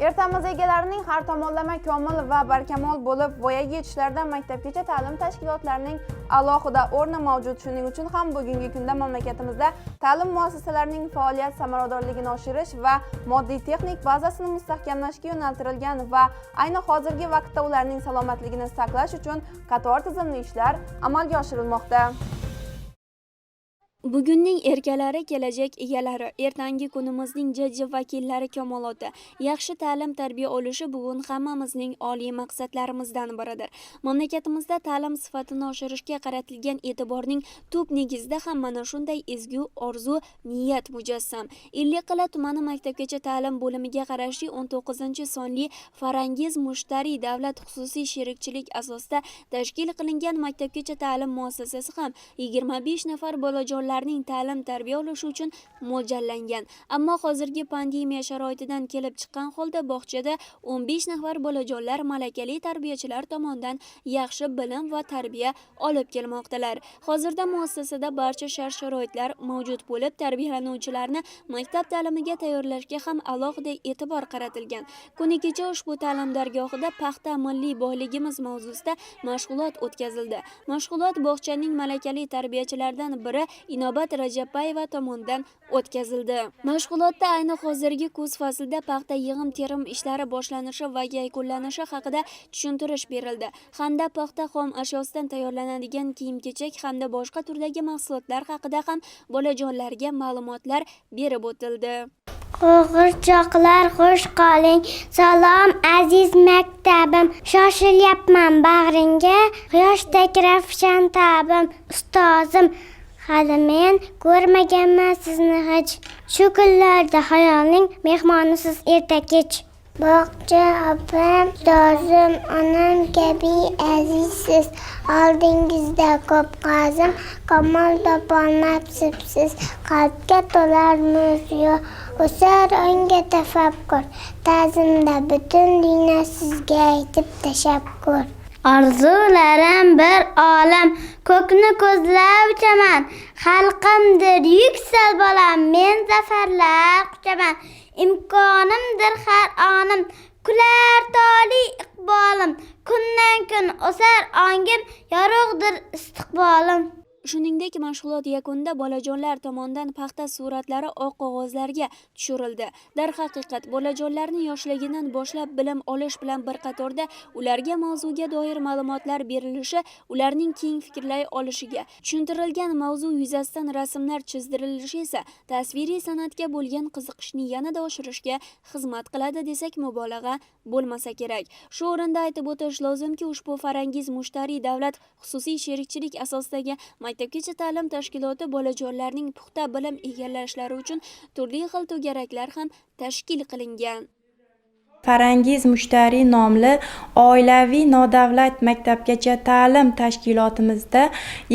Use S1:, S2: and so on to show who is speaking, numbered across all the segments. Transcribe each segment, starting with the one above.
S1: ertamiz egalarining har tomonlama komil va barkamol bo'lib voyaga yetishlarida maktabgacha ta'lim tashkilotlarining alohida o'rni mavjud. Shuning uchun ham bugungi kunda mamlakatimizda ta'lim muassasalarining faoliyat samaradorligini oshirish va moddiy texnik bazasini mustahkamlashga yo'naltirilgan va ayni hozirgi vaqtda ularning salomatligini saqlash uchun qator tizimli ishlar amalga oshirilmoqda.
S2: Bugunning erkalari kelajak egalari ertangi kunimizning jajji vakillari kamoloti yaxshi ta'lim tarbiya olishi bugun hammamizning oliy maqsadlarimizdan biridir. Mamlakatimizda ta'lim sifatini oshirishga qaratilgan e'tiborning tub negizida ham mana shunday ezgu orzu niyat mujassam. Ellikqal'a tumani maktabgacha ta'lim bo'limiga qarashli 19 sonli farangiz mushtariy davlat xususiy sherikchilik asosida tashkil qilingan maktabgacha ta'lim muassasasi ham 25 nafar bolalarning ta'lim tarbiya olishi uchun mo'ljallangan. Ammo hozirgi pandemiya sharoitidan kelib chiqqan holda bog'chada 15 nafar bolajonlar malakali tarbiyachilar tomonidan yaxshi bilim va tarbiya olib kelmoqdalar. Hozirda muassasada barcha shart sharoitlar mavjud bo'lib tarbiyalanuvchilarni maktab ta'limiga tayyorlashga ham alohida e'tibor qaratilgan. Kuni kecha ushbu ta'lim dargohida paxta milliy boyligimiz mavzusida mashg'ulot o'tkazildi. Mashg'ulot bog'chaning malakali tarbiyachilaridan biri inobat rajabbayeva tomonidan o'tkazildi mashg'ulotda ayni hozirgi kuz faslida paxta yig'im terim ishlari boshlanishi va yakunlanishi haqida tushuntirish berildi hamda paxta xom ashyosidan tayyorlanadigan kiyim kechak hamda boshqa turdagi mahsulotlar haqida ham bolajonlarga ma'lumotlar berib o'tildi
S3: Qo'g'irchoqlar xush qoling. Salom aziz maktabim. Shoshilyapman bag'ringga. Quyoshdek ravshan tabim. Ustozim hali men ko'rmaganman sizni hech. Shu kunlarda xayolning mehmonisiz erta kech. Bog'cha opam, ustozim, onam kabi azizsiz. Oldingizda ko'p qazim, kamol topolmabsiz. Qalbga to'lar muzyo, o'sar onga tafakkur. Ta'zimda butun dunyo sizga aytib tashakkur. Orzularim bir olam, ko'kni ko'zlab uchaman. Xalqimdir yuksal bolam, men zafarlar quchaman. Imkonimdir har onim, kular toli iqbolim. Kundan kun o'sar ongim, yorug'dir istiqbolim.
S2: Shuningdek mashg'ulot yakunida bolajonlar tomonidan paxta suratlari oq qog'ozlarga tushirildi. Darhaqiqat bolajonlarni yoshligidan boshlab bilim olish bilan bir qatorda ularga mavzuga doir ma'lumotlar berilishi ularning keng fikrlay olishiga tushuntirilgan mavzu yuzasidan rasmlar chizdirilishi esa tasviriy san'atga bo'lgan qiziqishni yanada oshirishga xizmat qiladi desak mubolag'a bo'lmasa kerak. Shu o'rinda aytib o'tish lozimki ushbu farangiz mushtariy davlat xususiy sherikchilik asosidagi maktabgacha ta'lim tashkiloti bolajonlarning puxta bilim egallashlari uchun turli xil to'garaklar ham tashkil qilingan.
S4: Farangiz mushtariy nomli oilaviy nodavlat maktabgacha ta'lim tashkilotimizda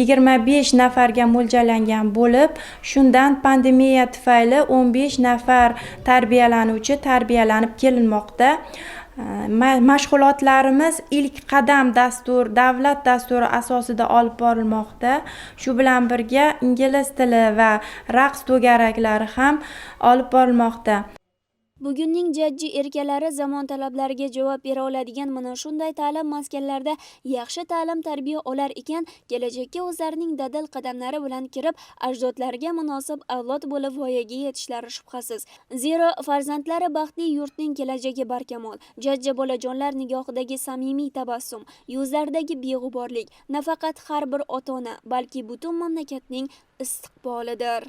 S4: 25 nafarga mo'ljallangan bo'lib shundan pandemiya tufayli 15 nafar tarbiyalanuvchi tarbiyalanib kelinmoqda. Mashg'ulotlarimiz ilk qadam dastur davlat dasturi asosida olib borilmoqda. Shu bilan birga ingliz tili va raqs to'garaklari ham olib borilmoqda.
S2: Bugunning jajji erkalari zamon talablariga javob bera oladigan mana shunday ta'lim maskanlarida yaxshi ta'lim tarbiya olar ekan kelajakka o'zlarining dadil qadamlari bilan kirib ajdodlariga munosib avlod bo'lib voyaga yetishlari shubhasiz. Zero farzandlari baxtli yurtning kelajagi barkamol. Jajji bolajonlar nigohidagi samimiy tabassum yuzlaridagi beg'uborlik nafaqat har bir ota ona balki butun mamlakatning istiqbolidir.